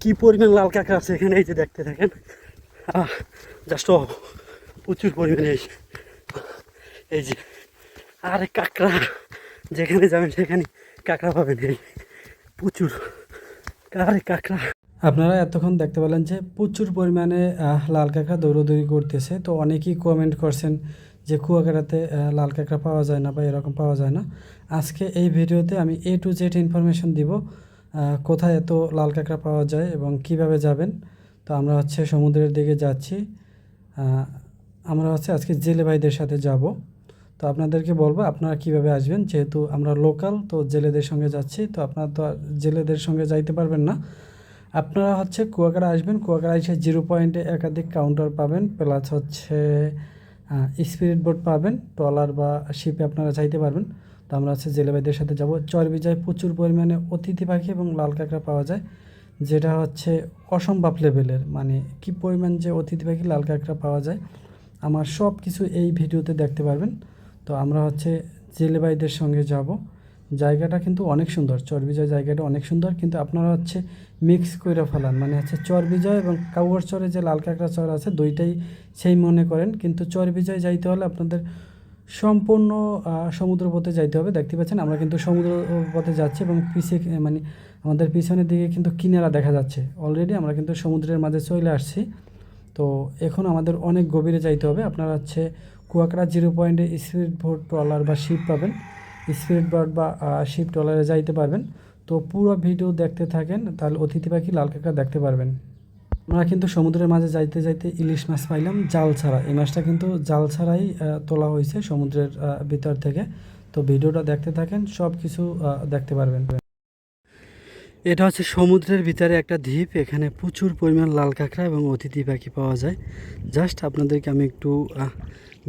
কি পরিমাণ লাল কাঁকড়া আছে এখানে? এই যে দেখতে থাকেন। জাস্ট প্রচুর পরিমাণে এই এই যে, আরে কাঁকড়া, যেখানে যাবেন সেখানে কাঁকড়া পাবেন। এই প্রচুর। আরে কাঁকড়া। আপনারা এতক্ষণ দেখতে পেলেন যে প্রচুর পরিমাণে লাল কাঁকড়া দৌড়দৌড়ি করতেছে। তো অনেকেই কমেন্ট করছেন যে কুয়াকাটাতে লাল কাঁকড়া পাওয়া যায় না বা এরকম পাওয়া যায় না। আজকে এই ভিডিওতে আমি এ টু জেড ইনফরমেশন দিব। কোথায় এত লাল কাঁকড়া পাওয়া যায় এবং কীভাবে যাবেন? তো আমরা হচ্ছে সমুদ্রের দিকে যাচ্ছি। আমরা হচ্ছে আজকে জেলে ভাইদের সাথে যাব। তো আপনাদেরকে বলব, আপনারা কীভাবে আসবেন? যেহেতু আমরা লোকাল, তো জেলেদের সঙ্গে যাচ্ছি। তো আপনারা তো জেলেদের সঙ্গে যাইতে পারবেন না। আপনারা হচ্ছে কুয়াকাটা আসবেন। কুয়াকাটা এসে জিরো পয়েন্টে একাধিক কাউন্টার পাবেন। প্লাস হচ্ছে স্পিরিট বোট পাবেন। ট্রলার বা শিপে আপনারা চাইতে পারবেন। তো আমরা হচ্ছে জেলেভাইদের সাথে যাব। চরবিজায় প্রচুর পরিমাণে অতিথি পাখি এবং লাল কাঁকড়া পাওয়া যায়, যেটা হচ্ছে অসম্ভব লেভেলের। মানে কি পরিমাণ যে অতিথি পাখি, লাল কাঁকড়া পাওয়া যায়, আমার সব কিছু এই ভিডিওতে দেখতে পারবেন। তো আমরা হচ্ছে জেলেভাইদের সঙ্গে যাব। জায়গাটা কিন্তু অনেক সুন্দর, চরবিজয় জায়গাটা অনেক সুন্দর, কিন্তু আপনারা হচ্ছে মিক্স করে ফেলান। মানে হচ্ছে চরবিজয় এবং কাউয়ার চরে যে লাল কাঁকড়া চর আছে, দুইটাই সেই মনে করেন। কিন্তু চরবিজয় যাইতে হলে আপনাদের সম্পূর্ণ সমুদ্রপথে যাইতে হবে। দেখতে পাচ্ছেন, আমরা কিন্তু সমুদ্রপথে যাচ্ছি এবং পিছে মানে আমাদের পিছনের দিকে কিন্তু কিনারা দেখা যাচ্ছে। অলরেডি আমরা কিন্তু সমুদ্রের মাঝে চলে আসছি। তো এখন আমাদের অনেক গভীরে যাইতে হবে। আপনারা হচ্ছে কুয়াকাটা জিরো পয়েন্টে স্পিড বোট ট্রলার বা শিপ পাবেন। স্পিড বোট বা শিপ ট্রলারে যাইতে পারবেন। তো পুরো ভিডিও দেখতে থাকেন, তাহলে অতিথি পাখি লাল কাঁকড়া দেখতে পারবেন। আমরা কিন্তু সমুদ্রের মাঝে যাইতে যাইতে ইলিশ মাছ পাইলাম, জাল ছাড়া। এই মাছটা কিন্তু জাল ছাড়াই তোলা হয়েছে সমুদ্রের ভিতর থেকে। তো ভিডিওটা দেখতে থাকেন সব কিছু দেখতে পারবেন। এটা হচ্ছে সমুদ্রের ভিতরে একটা দ্বীপ, এখানে প্রচুর পরিমাণ লাল কাঁকড়া এবং অতিথি পাখি পাওয়া যায়। জাস্ট আপনাদেরকে আমি একটু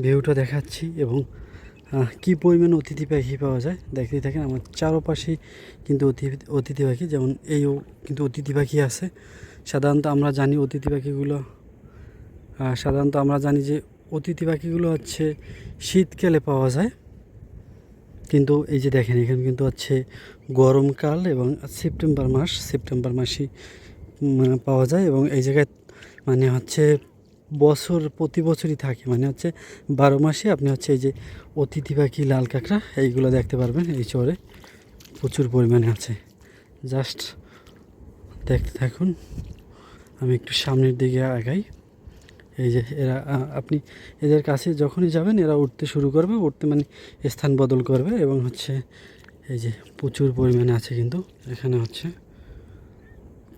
ভিউটা দেখাচ্ছি এবং কি পরিমাণ অতিথি পাখি পাওয়া যায়। দেখতেই থাকেন, আমার চারপাশেই কিন্তু অতিথি অতিথি পাখি, যেমন এইও কিন্তু অতিথি পাখি আছে। সাধারণত আমরা জানি অতিথি পাখিগুলো সাধারণত আমরা জানি যে অতিথি পাখিগুলো হচ্ছে শীতকালে পাওয়া যায়। কিন্তু এই যে দেখেন, এখানে কিন্তু হচ্ছে গরমকাল এবং সেপ্টেম্বর মাস, সেপ্টেম্বর মাসই পাওয়া যায় এবং এই জায়গায় মানে হচ্ছে বছর, প্রতি বছরই থাকে। মানে হচ্ছে বারো মাসে আপনি হচ্ছে এই যে অতিথি পাখি, লাল কাঁকড়া, এইগুলো দেখতে পারবেন এই চরে। প্রচুর পরিমাণে আছে। জাস্ট দেখতে থাকুন। আমি একটু সামনের দিকে আগাই। এই যে এরা আপনি এদের কাছে যখনই যাবেন, এরা উঠতে শুরু করবে, উঠতে মানে স্থান বদল করবে এবং হচ্ছে এই যে প্রচুর পরিমাণে আছে কিন্তু এখানে হচ্ছে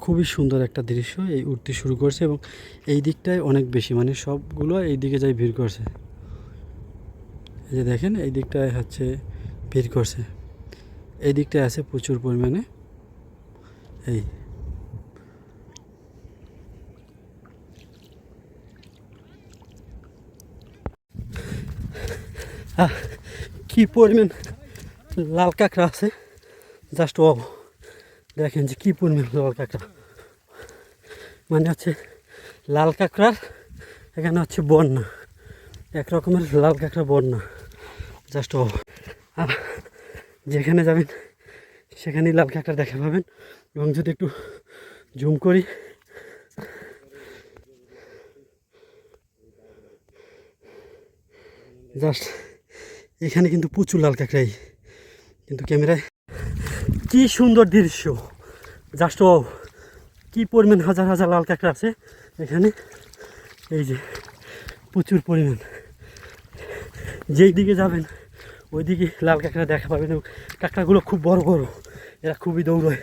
খুবই সুন্দর একটা দৃশ্য এই উঠতে শুরু করছে এবং এই দিকটায় অনেক বেশি মানে সবগুলো এই দিকে যাই ভিড় করছে। এই যে দেখেন, এই দিকটায় হচ্ছে ভিড় করছে। এই দিকটায় আছে প্রচুর পরিমাণে এই কি পরিমাণ লাল কাঁকড়া আছে? জাস্ট ও দেখেন যে কি পরিমাণ লাল কাঁকড়া। মানে হচ্ছে লাল কাঁকড়ার, এখানে হচ্ছে বন্যা। এক রকমের লাল কাঁকড়া বন্যা। জাস্ট ও আর যেখানে যাবেন, সেখানেই লাল কাঁকড়া দেখা পাবেন। এবং যদি একটু জুম করি জাস্ট এখানে কিন্তু প্রচুর লাল কাঁকড়াই। কিন্তু ক্যামেরায় কি সুন্দর দৃশ্য। জাস্ট ও কি পরিমাণ হাজার হাজার লাল কাঁকড়া আছে এখানে। এই যে, প্রচুর পরিমাণ। যেই দিকে যাবেন ওই দিকে লাল কাঁকড়া দেখা পাবেন কাঁকড়াগুলো খুব বড় বড়, এরা খুবই দৌড়য়।